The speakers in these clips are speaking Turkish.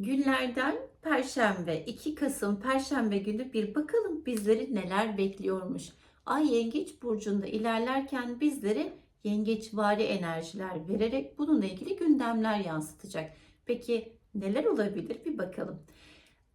Günlerden Perşembe 2 Kasım Perşembe günü bir bakalım bizleri neler bekliyormuş. Ay Yengeç burcunda ilerlerken bizlere yengeçvari enerjiler vererek bununla ilgili gündemler yansıtacak. Peki neler olabilir bir bakalım.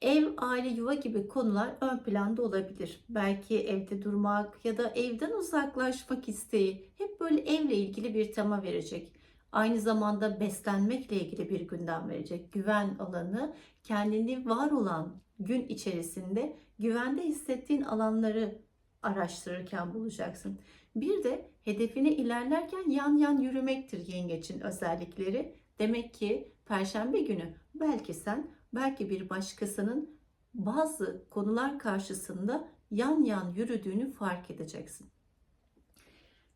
Ev, aile, yuva gibi konular ön planda olabilir. Belki evde durmak ya da evden uzaklaşmak isteği hep böyle evle ilgili bir tema verecek. Aynı zamanda beslenmekle ilgili bir gündem verecek. Güven alanı kendini var olan gün içerisinde güvende hissettiğin alanları araştırırken bulacaksın. Bir de hedefine ilerlerken yan yan yürümektir yengeçin özellikleri. Demek ki perşembe günü belki sen belki bir başkasının bazı konular karşısında yan yan yürüdüğünü fark edeceksin.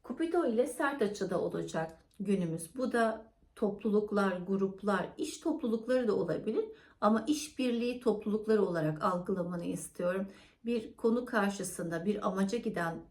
Kupido ile sert açıda olacak günümüz. Bu da topluluklar, gruplar, iş toplulukları da olabilir ama işbirliği toplulukları olarak algılamanı istiyorum. Bir konu karşısında, bir amaca giden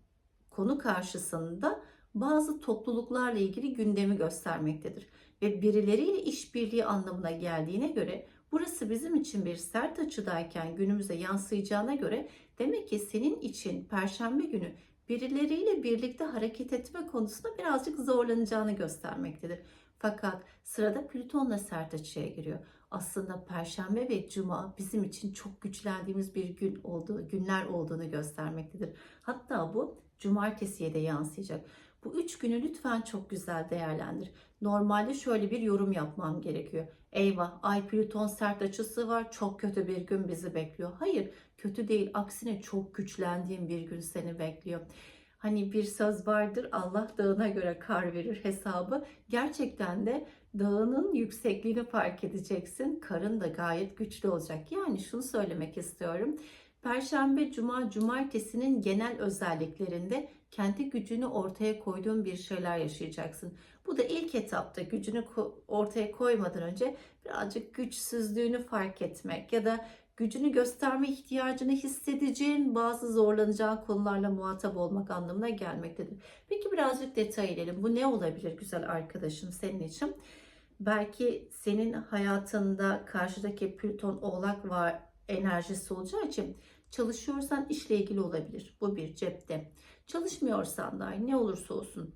konu karşısında bazı topluluklarla ilgili gündemi göstermektedir. Ve birileriyle işbirliği anlamına geldiğine göre burası bizim için bir sert açıdayken günümüze yansıyacağına göre demek ki senin için perşembe günü birileriyle birlikte hareket etme konusunda birazcık zorlanacağını göstermektedir. Fakat sırada Plüton'la sert açıya giriyor. Aslında Perşembe ve Cuma bizim için çok güçlendiğimiz bir gün olduğu, günler olduğunu göstermektedir. Hatta bu Cumartesiye de yansıyacak. Bu üç günü lütfen çok güzel değerlendir. Normalde şöyle bir yorum yapmam gerekiyor. Eyvah, Ay Plüton sert açısı var, çok kötü bir gün bizi bekliyor. Hayır, kötü değil, aksine çok güçlendiğim bir gün seni bekliyor. Hani bir söz vardır, Allah dağına göre kar verir hesabı. Gerçekten de dağının yüksekliğini fark edeceksin. Karın da gayet güçlü olacak. Yani şunu söylemek istiyorum. Perşembe, Cuma, Cumartesinin genel özelliklerinde kendi gücünü ortaya koyduğun bir şeyler yaşayacaksın. Bu da ilk etapta gücünü ortaya koymadan önce birazcık güçsüzlüğünü fark etmek ya da gücünü gösterme ihtiyacını hissedeceğin bazı zorlanacağın konularla muhatap olmak anlamına gelmektedir. Peki birazcık detay inelim. Bu ne olabilir güzel arkadaşım senin için? Belki senin hayatında karşıdaki Plüton oğlak var enerjisi olacağı için çalışıyorsan işle ilgili olabilir. Bu bir cepte. Çalışmıyorsan da ne olursa olsun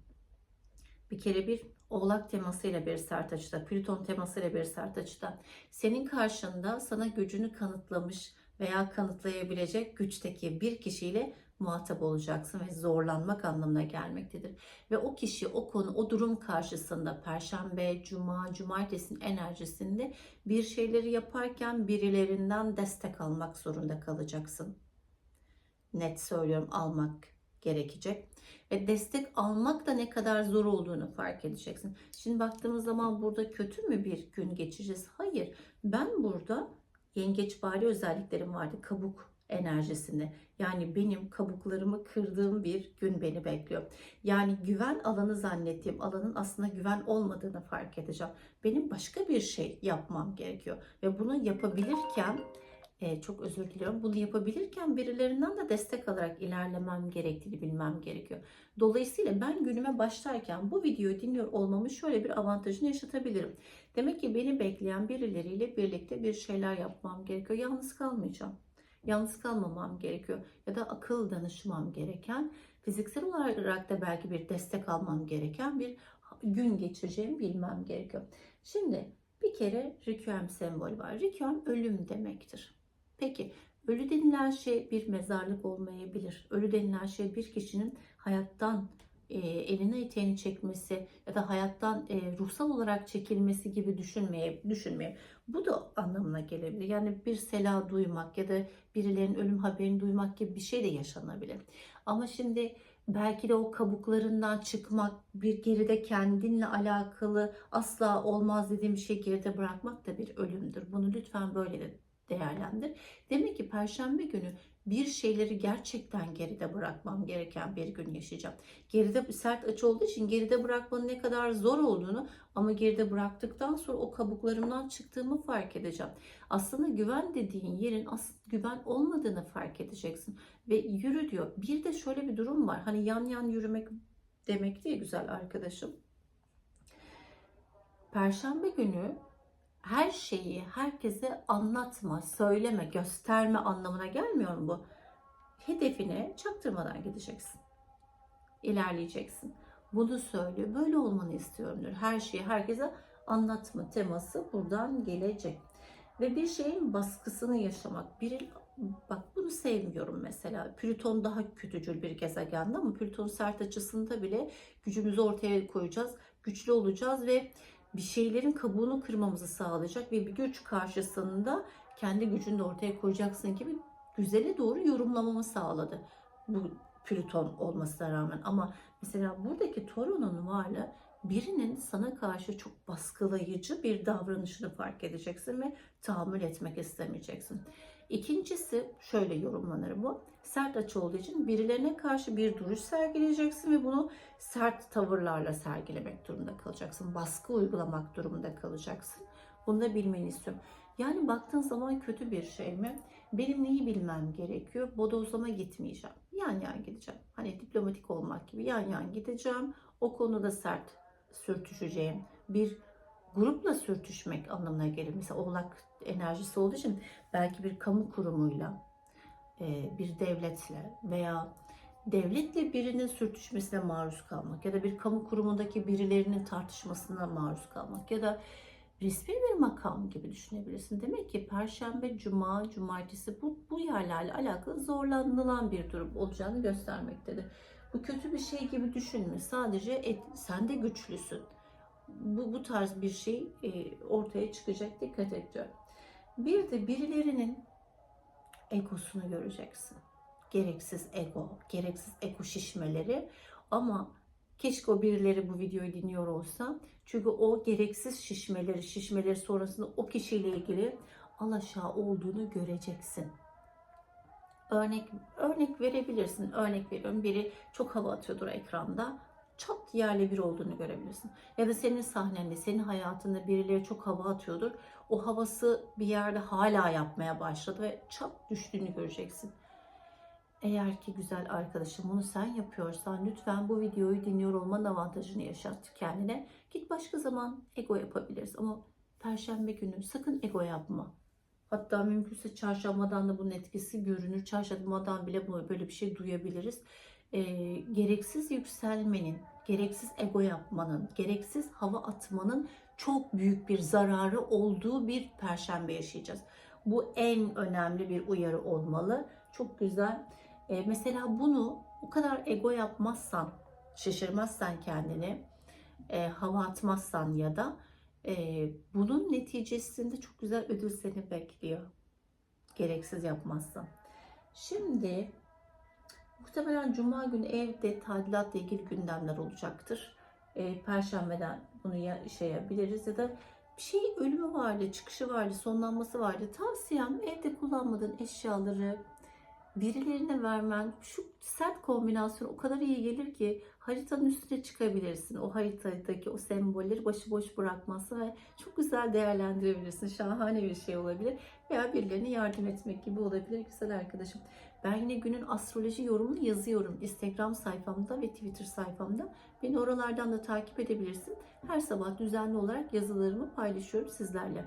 bir kere bir oğlak temasıyla bir sert açıda, Plüton temasıyla bir sert açıda senin karşında sana gücünü kanıtlamış veya kanıtlayabilecek güçteki bir kişiyle muhatap olacaksın ve zorlanmak anlamına gelmektedir. Ve o kişi, o konu, o durum karşısında perşembe, cuma, cumartesinin enerjisinde bir şeyleri yaparken birilerinden destek almak zorunda kalacaksın. Net söylüyorum almak gerekecek. Ve destek almak da ne kadar zor olduğunu fark edeceksin. Şimdi baktığımız zaman burada kötü mü bir gün geçeceğiz? Hayır. Ben burada yengeç bari özelliklerim vardı. Kabuk enerjisinde. Yani benim kabuklarımı kırdığım bir gün beni bekliyor. Yani güven alanı zannettiğim alanın aslında güven olmadığını fark edeceğim. Benim başka bir şey yapmam gerekiyor. Ve bunu yapabilirken e, çok özür diliyorum. Bunu yapabilirken birilerinden de destek alarak ilerlemem gerektiğini bilmem gerekiyor. Dolayısıyla ben günüme başlarken bu videoyu dinliyor olmamın şöyle bir avantajını yaşatabilirim. Demek ki beni bekleyen birileriyle birlikte bir şeyler yapmam gerekiyor. Yalnız kalmayacağım. Yalnız kalmamam gerekiyor. Ya da akıl danışmam gereken, fiziksel olarak da belki bir destek almam gereken bir gün geçireceğimi bilmem gerekiyor. Şimdi bir kere Requiem sembolü var. Requiem ölüm demektir. Peki ölü denilen şey bir mezarlık olmayabilir. Ölü denilen şey bir kişinin hayattan e, eline eteğini çekmesi ya da hayattan e, ruhsal olarak çekilmesi gibi düşünmeye düşünmeye. Bu da anlamına gelebilir. Yani bir sela duymak ya da birilerinin ölüm haberini duymak gibi bir şey de yaşanabilir. Ama şimdi belki de o kabuklarından çıkmak, bir geride kendinle alakalı asla olmaz dediğim bir şey geride bırakmak da bir ölümdür. Bunu lütfen böyle de değerlendir. Demek ki perşembe günü bir şeyleri gerçekten geride bırakmam gereken bir gün yaşayacağım. Geride sert açı olduğu için geride bırakmanın ne kadar zor olduğunu ama geride bıraktıktan sonra o kabuklarımdan çıktığımı fark edeceğim. Aslında güven dediğin yerin aslında güven olmadığını fark edeceksin ve yürü diyor. Bir de şöyle bir durum var. Hani yan yan yürümek demek değil güzel arkadaşım. Perşembe günü her şeyi herkese anlatma, söyleme, gösterme anlamına gelmiyor mu bu? Hedefine çaktırmadan gideceksin. İlerleyeceksin. Bunu söyle, böyle olmanı istiyorumdur. Her şeyi herkese anlatma teması buradan gelecek. Ve bir şeyin baskısını yaşamak. Bir, bak bunu sevmiyorum mesela. Plüton daha kötücül bir gezegende ama Plüton sert açısında bile gücümüzü ortaya koyacağız. Güçlü olacağız ve bir şeylerin kabuğunu kırmamızı sağlayacak ve bir güç karşısında kendi gücünü de ortaya koyacaksın gibi güzele doğru yorumlamamı sağladı. Bu Plüton olmasına rağmen ama mesela buradaki Toron'un varlığı birinin sana karşı çok baskılayıcı bir davranışını fark edeceksin ve tahammül etmek istemeyeceksin. İkincisi şöyle yorumlanır bu. Sert açı olduğu için birilerine karşı bir duruş sergileyeceksin ve bunu sert tavırlarla sergilemek durumunda kalacaksın. Baskı uygulamak durumunda kalacaksın. Bunu da bilmeni istiyorum. Yani baktığın zaman kötü bir şey mi? Benim neyi bilmem gerekiyor? Bodozlama gitmeyeceğim. Yan yan gideceğim. Hani diplomatik olmak gibi yan yan gideceğim. O konuda sert sürtüşeceğim. Bir grupla sürtüşmek anlamına gelir. Mesela oğlak enerjisi olduğu için belki bir kamu kurumuyla, e, bir devletle veya devletle birinin sürtüşmesine maruz kalmak ya da bir kamu kurumundaki birilerinin tartışmasına maruz kalmak ya da resmi bir makam gibi düşünebilirsin. Demek ki Perşembe, Cuma, Cumartesi bu, bu yerlerle alakalı zorlanılan bir durum olacağını göstermektedir. Bu kötü bir şey gibi düşünme. Sadece et, sen de güçlüsün. Bu, bu tarz bir şey e, ortaya çıkacak. Dikkat et diyor. Bir de birilerinin egosunu göreceksin. Gereksiz ego, gereksiz ego şişmeleri ama keşke o birileri bu videoyu dinliyor olsa. Çünkü o gereksiz şişmeleri, şişmeleri sonrasında o kişiyle ilgili alaşağı olduğunu göreceksin. Örnek örnek verebilirsin. Örnek veriyorum. Biri çok hava atıyordur ekranda. Çat yerle bir olduğunu görebilirsin. Ya da senin sahnende, senin hayatında birileri çok hava atıyordur. O havası bir yerde hala yapmaya başladı ve çat düştüğünü göreceksin. Eğer ki güzel arkadaşım bunu sen yapıyorsan lütfen bu videoyu dinliyor olmanın avantajını yaşat kendine. Git başka zaman ego yapabiliriz ama perşembe günü sakın ego yapma. Hatta mümkünse çarşambadan da bunun etkisi görünür. Çarşambadan bile böyle bir şey duyabiliriz. Ee, gereksiz yükselmenin, gereksiz ego yapmanın, gereksiz hava atmanın çok büyük bir zararı olduğu bir perşembe yaşayacağız. Bu en önemli bir uyarı olmalı. Çok güzel. Ee, mesela bunu o kadar ego yapmazsan, şaşırmazsan kendini, e, hava atmazsan ya da e, bunun neticesinde çok güzel ödül seni bekliyor. Gereksiz yapmazsan. Şimdi muhtemelen Cuma günü evde tadilatla ilgili gündemler olacaktır. E, Perşembeden bunu ya, şey yapabiliriz ya da bir şey ölümü vardı, çıkışı vardı, sonlanması vardı. Tavsiyem evde kullanmadığın eşyaları birilerine vermen şu sert kombinasyon o kadar iyi gelir ki haritanın üstüne çıkabilirsin. O haritadaki o sembolleri başıboş bırakması ve çok güzel değerlendirebilirsin. Şahane bir şey olabilir. Veya birilerine yardım etmek gibi olabilir güzel arkadaşım. Ben yine günün astroloji yorumunu yazıyorum. Instagram sayfamda ve Twitter sayfamda. Beni oralardan da takip edebilirsin. Her sabah düzenli olarak yazılarımı paylaşıyorum sizlerle.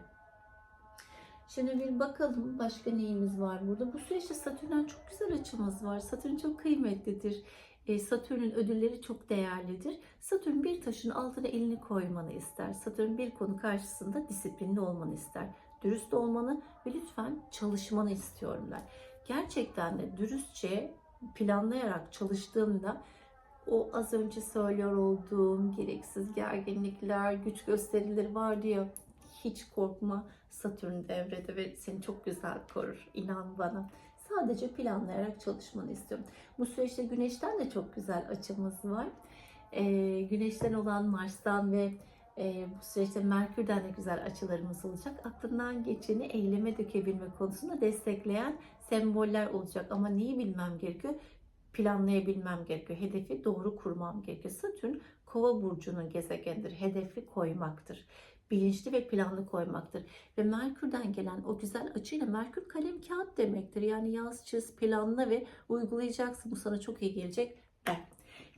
Şimdi bir bakalım başka neyimiz var burada. Bu süreçte Satürn'den çok güzel açımız var. Satürn çok kıymetlidir. E, Satürn'ün ödülleri çok değerlidir. Satürn bir taşın altına elini koymanı ister. Satürn bir konu karşısında disiplinli olmanı ister. Dürüst olmanı ve lütfen çalışmanı istiyorum der. Gerçekten de dürüstçe planlayarak çalıştığımda o az önce söylüyor olduğum gereksiz gerginlikler, güç gösterileri var diyor. Hiç korkma. Satürn devrede ve seni çok güzel korur. İnan bana. Sadece planlayarak çalışmanı istiyorum. Bu süreçte Güneş'ten de çok güzel açımız var. Ee, güneş'ten olan Mars'tan ve e, bu süreçte Merkür'den de güzel açılarımız olacak. Aklından geçeni eyleme dökebilme konusunda destekleyen semboller olacak. Ama neyi bilmem gerekiyor? Planlayabilmem gerekiyor. Hedefi doğru kurmam gerekiyor. Satürn Kova burcunun gezegenidir. Hedefi koymaktır bilinçli ve planlı koymaktır. Ve Merkür'den gelen o güzel açıyla Merkür kalem kağıt demektir. Yani yaz, çiz, planla ve uygulayacaksın. Bu sana çok iyi gelecek. Ve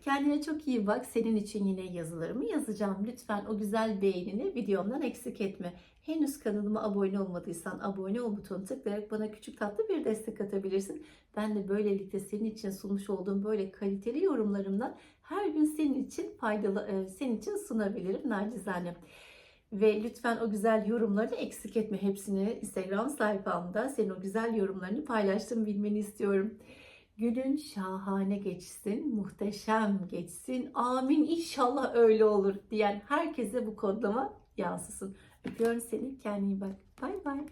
Kendine çok iyi bak. Senin için yine yazılarımı yazacağım. Lütfen o güzel beğenini videomdan eksik etme. Henüz kanalıma abone olmadıysan abone ol butonuna tıklayarak bana küçük tatlı bir destek atabilirsin. Ben de böylelikle senin için sunmuş olduğum böyle kaliteli yorumlarımdan her gün senin için faydalı, e, senin için sunabilirim nacizane. Ve lütfen o güzel yorumlarını eksik etme. Hepsini Instagram sayfamda senin o güzel yorumlarını paylaştım bilmeni istiyorum. Günün şahane geçsin, muhteşem geçsin. Amin inşallah öyle olur diyen herkese bu kodlama yansısın. Öpüyorum seni. Kendine iyi bak. Bay bay.